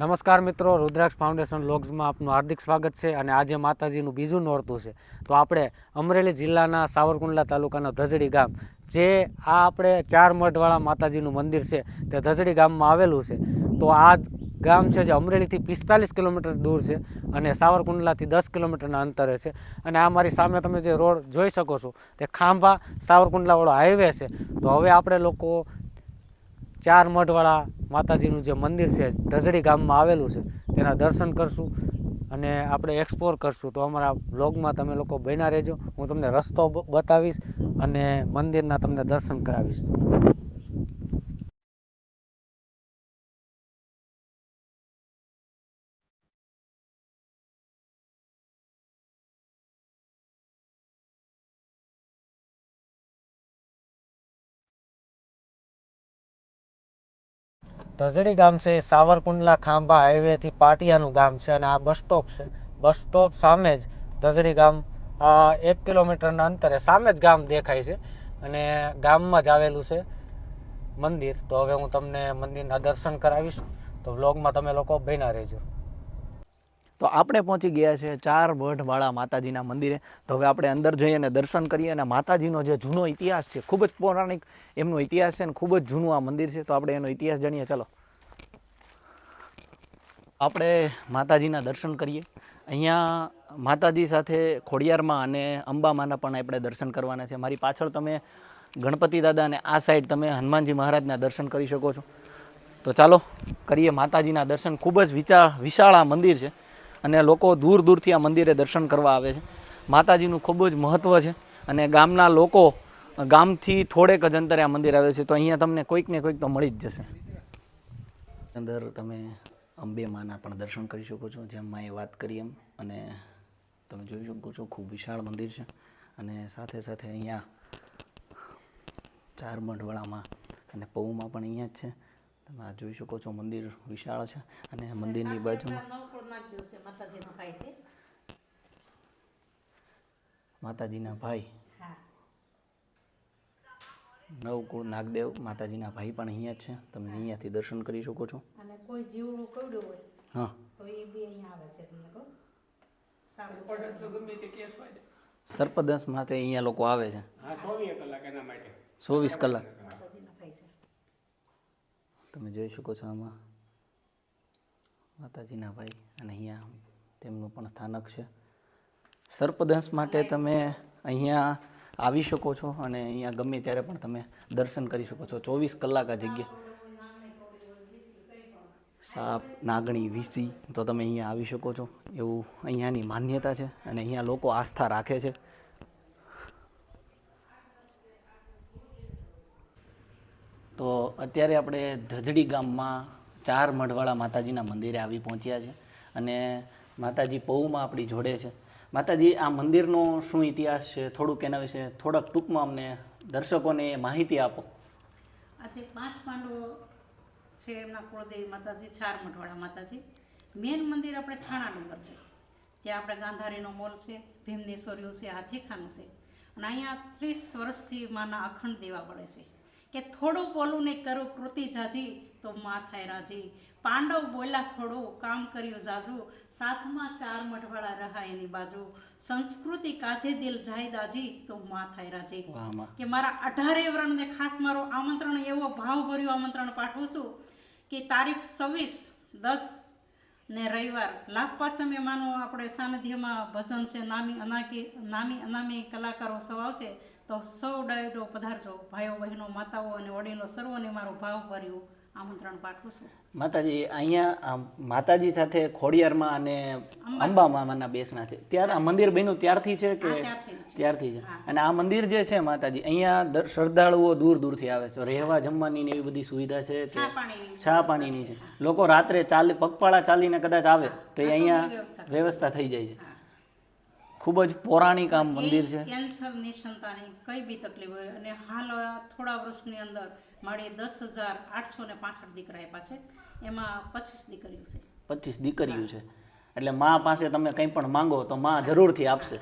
નમસ્કાર મિત્રો, રુદ્રાક્ષ ફાઉન્ડેશન લોગ્સમાં આપનું હાર્દિક સ્વાગત છે અને આજે માતાજીનું બીજું નોરતું છે. તો આપણે અમરેલી જિલ્લાના સાવરકુંડલા તાલુકાના ધજડી ગામ, જે આ આપણે ચાર મઠવાળા માતાજીનું મંદિર છે, તે ધજડી ગામમાં આવેલું છે. તો આ ગામ છે જે અમરેલીથી પિસ્તાલીસ કિલોમીટર દૂર છે અને સાવરકુંડલાથી દસ કિલોમીટરના અંતરે છે. અને આ મારી સામે તમે જે રોડ જોઈ શકો છો, તે ખાંભા સાવરકુંડલાવાળો હાઈવે છે. તો હવે આપણે લોકો ચાર મઢવાળા માતાજીનું જે મંદિર છે, ધજડી ગામમાં આવેલું છે, તેના દર્શન કરશું અને આપણે એક્સપ્લોર કરશું. તો અમારા બ્લોગમાં તમે લોકો બન્યા રહેજો. હું તમને રસ્તો બતાવીશ અને મંદિરના તમને દર્શન કરાવીશ. ધજડી ગામ છે એ સાવરકુંડલા ખાંભા હાઈવેથી પાટિયાનું ગામ છે અને આ બસ સ્ટોપ છે. બસ સ્ટોપ સામે જ ધજડી ગામ એક કિલોમીટરના અંતરે સામે જ ગામ દેખાય છે અને ગામમાં જ આવેલું છે મંદિર. તો હવે હું તમને મંદિરના દર્શન કરાવીશ. તો વ્લોગમાં તમે લોકો બન્યા રહેજો. તો આપણે પહોંચી ગયા છે ચાર મઢવાળા માતાજીના મંદિરે. તો હવે આપણે અંદર જઈએ અને દર્શન કરીએ અને માતાજીનો જે જૂનો ઇતિહાસ છે, ખૂબ જ પૌરાણિક એમનો ઇતિહાસ છે અને ખૂબ જ જૂનું આ મંદિર છે. તો આપણે એનો ઇતિહાસ જાણીએ. ચાલો. આપણે માતાજીના દર્શન કરીએ. અહીંયા માતાજી સાથે ખોડિયારમાં અને અંબામાના પણ આપણે દર્શન કરવાના છે. મારી પાછળ તમે ગણપતિ દાદા અને આ સાઈડ તમે હનુમાનજી મહારાજના દર્શન કરી શકો છો. તો ચાલો કરીએ માતાજીના દર્શન. ખૂબ જ વિચાર વિશાળ આ મંદિર છે અને લોકો દૂર દૂરથી આ મંદિરે દર્શન કરવા આવે છે. માતાજીનું ખૂબ જ મહત્ત્વ છે અને ગામના લોકો ગામથી થોડેક જ અંતરે આ મંદિર આવે છે. તો અહીંયા તમને કોઈક ને કોઈક તો મળી જ જશે. અંદર તમે અંબે માના પણ દર્શન કરી શકો છો જેમ માએ વાત કરી એમ. અને તમે જોઈ શકો છો ખૂબ વિશાળ મંદિર છે. અને સાથે સાથે અહીંયા ચાર મંડવાળામાં અને પૌમાં પણ અહીંયા જ છે. તમે આ જોઈ શકો છો મંદિર વિશાળ છે. અને મંદિરની બાજુમાં માતાજીનો ભાઈ નવકુળ નાગદેવ માતાજીના ભાઈ પણ અહીંયા જ છે. તમે અહીંયાથી દર્શન કરી શકો છો. કોઈ જીવડું કવડું હોય હા. તો એ બી અહીંયા આવે છે તમને કહું. સર્પદંશ માટે અહીંયા લોકો આવે છે. ચોવીસ કલાક માતાજીનો ભાઈ છે. તમે જોઈ શકો છો આમાં. માતાજીના ભાઈ અને અહીંયા તેમનું પણ સ્થાનક છે. સર્પદંશ માટે તમે અહીંયા આવી શકો છો અને અહીંયા ગમે ત્યારે પણ તમે દર્શન કરી શકો છો. ચોવીસ કલાક આ જગ્યા. સાપ, નાગણી, વીસી તો તમે અહીંયા આવી શકો છો. એવું અહીંયાની માન્યતા છે અને અહીંયા લોકો આસ્થા રાખે છે. તો અત્યારે આપણે ધજડી ગામમાં ચાર મઢવાળા માતાજીના મંદિરે આવી પહોંચ્યા છે અને માતાજી પૌમાં આપણી જોડે છે. માતાજી, આ મંદિરનો શું ઇતિહાસ છે? થોડુંક એના વિશે થોડાક ટૂંકમાં અમને દર્શકોને માહિતી આપો. આજે પાંચ પાંડવો છે એમના કુળદેવી માતાજી, ચાર મઠવાળા માતાજી. મેન મંદિર આપણે છાણા ડુંગર છે. ત્યાં આપણે ગાંધારીનો મોલ છે ભીમનેશ્વરીઓ છે હાથીખાનું છે. અને અહીંયા ત્રીસ વર્ષથી માના અખંડ દેવા પડે છે. કે થોડું બોલું ને કરું કૃતિ જાજી તો માં થાય રાજી. પાંડવ બોલ્યા થોડું કામ કર્યું જાજુ. સાથમાં ચાર મઠવાળા રહ્યા એની બાજુ. સંસ્કૃતિ કાજે દિલ જાય દાજી તો માં થાય રાજી. કે મારા અઢારે વર્ણને ખાસ મારો આમંત્રણ એવો ભાવભર્યું આમંત્રણ પાઠવું છું કે તારીખ છવ્વીસ દસ ને રવિવાર. લાભપા સમય માનો આપણે સાનિધ્યમાં ભજન છે નામી અનાકી નામી અનામી કલાકારો સૌ આવશે તો સૌ ડાયરો પધારજો. ભાઈઓ બહેનો માતાઓ અને વડીલો સર્વને મારું ભાવભર્યું આમંત્રણ પાઠવું છું. માતાજી અહીંયા માતાજી સાથે ખોડિયારમાં અને અંબામાના બેસના છે. ત્યારે આ મંદિર બન્યું ત્યારથી છે કે ત્યારથી છે. અને આ મંદિર જે છે માતાજી અહીંયા શ્રદ્ધાળુઓ દૂર દૂરથી આવે છે. રહેવા જમવાની ને એવી બધી સુવિધા છે ચા પાણીની છે લોકો રાત્રે ચાલે પગપાળા ચાલીને કદાચ આવે તો એ અહીંયા વ્યવસ્થા થઈ જાય છે. ખૂબ જ પૌરાણિક આમ મંદિર છે. કેન્સર નિસંતાની કઈ બી તકલીફ હોય અને હાલ થોડા વર્ષની અંદર મારી દસ હજાર આઠસો ને પાસઠ દીકરા આપ્યા છે. એમાં પચીસ દીકરીઓ છે. પચીસ દીકરીઓ છે. એટલે મા પાસે તમે કંઈ પણ માંગો તો મા જરૂરથી આપશે.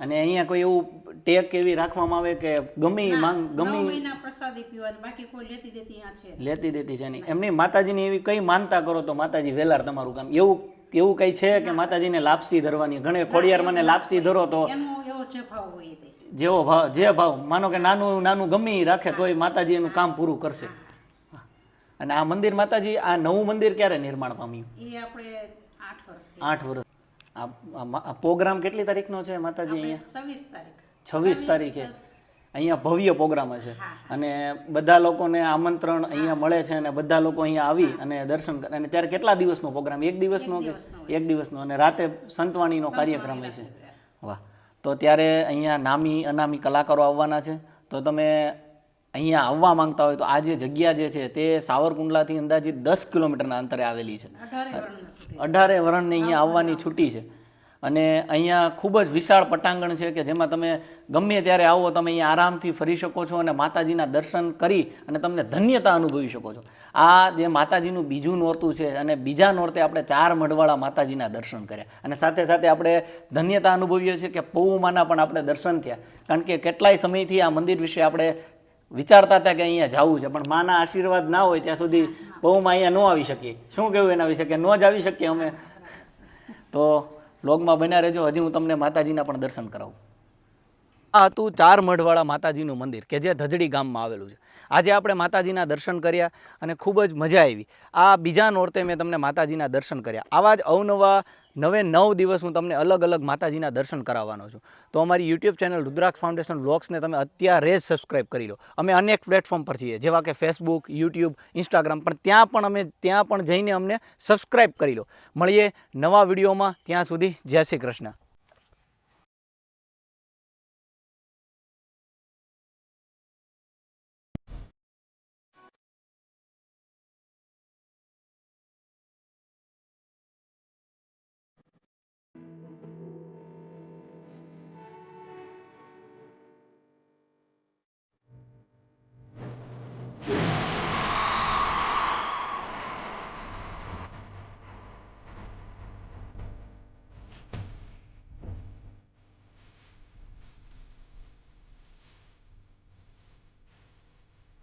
અને અહીંયા કોઈ એવું ટેક એવી રાખવામાં આવે કે ગમી માંગ ગમી મહિના પ્રસાદી પીવાની બાકી કોઈ લેતી દેતી અહીંયા છે. લેતી દેતી છે નહીં. એમની માતાજીની એવી કઈ માનતા કરો તો માતાજી વેલાર તમારું કામ. એવું એવું કઈ છે કે માતાજીને લાપસી ધરવાની? ઘણે ખોડિયાર મને લાપસી ધરો તો. તે. જેવો ભાવ જે ભાવ. માનો કે નાનું નાનું ગમી રાખે તોય માતાજી એનું કામ પૂરું કરશે. અને આ મંદિર માતાજી આ નવું મંદિર ક્યારે નિર્માણ પામ્યું? એ આપણે આઠ વર્ષ. આ પ્રોગ્રામ કેટલી તારીખનો છે માતાજી છવ્વીસ તારીખ. છવ્વીસ તારીખે. દસ. અહીંયા ભવ્ય પ્રોગ્રામ છે અને બધા લોકોને આમંત્રણ અહીંયા મળે છે અને બધા લોકો અહીંયા આવી અને દર્શન કરે. અને ત્યારે કેટલા દિવસનો પ્રોગ્રામ? એક દિવસનો એક દિવસનો અને રાતે સંતવાણીનો કાર્યક્રમ છે. વાહ. તો ત્યારે અહીંયા નામી અનામી કલાકારો આવવાના છે. તો તમે અહીંયા આવવા માંગતા હોય તો આ જે જગ્યા જે છે તે સાવરકુંડલાથી અંદાજિત દસ કિલોમીટરના અંતરે આવેલી છે. અઢારે વરણને અહીંયા આવવાની છૂટી છે. અને અહીંયા ખૂબ જ વિશાળ પટાંગણ છે કે જેમાં તમે ગમે ત્યારે આવો, તમે અહીંયા આરામથી ફરી શકો છો અને માતાજીના દર્શન કરી અને તમને ધન્યતા અનુભવી શકો છો. આ જે માતાજીનું બીજું નોરતું છે અને બીજા નોરતે આપણે ચાર મઢવાળા માતાજીના દર્શન કર્યા. અને સાથે સાથે આપણે ધન્યતા અનુભવીએ છીએ કે પૌમાના પણ આપણે દર્શન થયા. કારણ કે કેટલાય સમયથી આ મંદિર વિશે આપણે વિચારતા હતા કે અહીંયા જવું છે, પણ માના આશીર્વાદ ના હોય ત્યાં સુધી બહુમાં અહીંયા ન આવી શકીએ. શું કહેવું એના વિશે? કે ન જ આવી શકીએ અમે. તો લોગમાં બન્યા રહેજો. હજી હું તમને માતાજીના પણ દર્શન કરાવું. આ હતું ચાર મઢવાળા માતાજીનું મંદિર કે જે ધજડી ગામમાં આવેલું છે. આજે આપણે માતાજીના દર્શન કર્યા અને ખૂબ જ મજા આવી. આ બીજા નોરતે મેં તમને માતાજીના દર્શન કર્યા. આવા જ અવનવા નવે નવ દિવસ હું તમને અલગ અલગ માતાજીના દર્શન કરાવવાનો છું. તો અમારી યુટ્યુબ ચેનલ રુદ્રાક્ષ ફાઉન્ડેશન બ્લોગ્સને તમે અત્યારે જ સબસ્ક્રાઇબ કરી લો. અમે અનેક પ્લેટફોર્મ પર છીએ, જેવા કે ફેસબુક યુટ્યુબ ઇન્સ્ટાગ્રામ પણ ત્યાં પણ અમે, ત્યાં પણ જઈને અમને સબસ્ક્રાઇબ કરી લો. મળીએ નવા વિડીયોમાં. ત્યાં સુધી જય શ્રી કૃષ્ણ.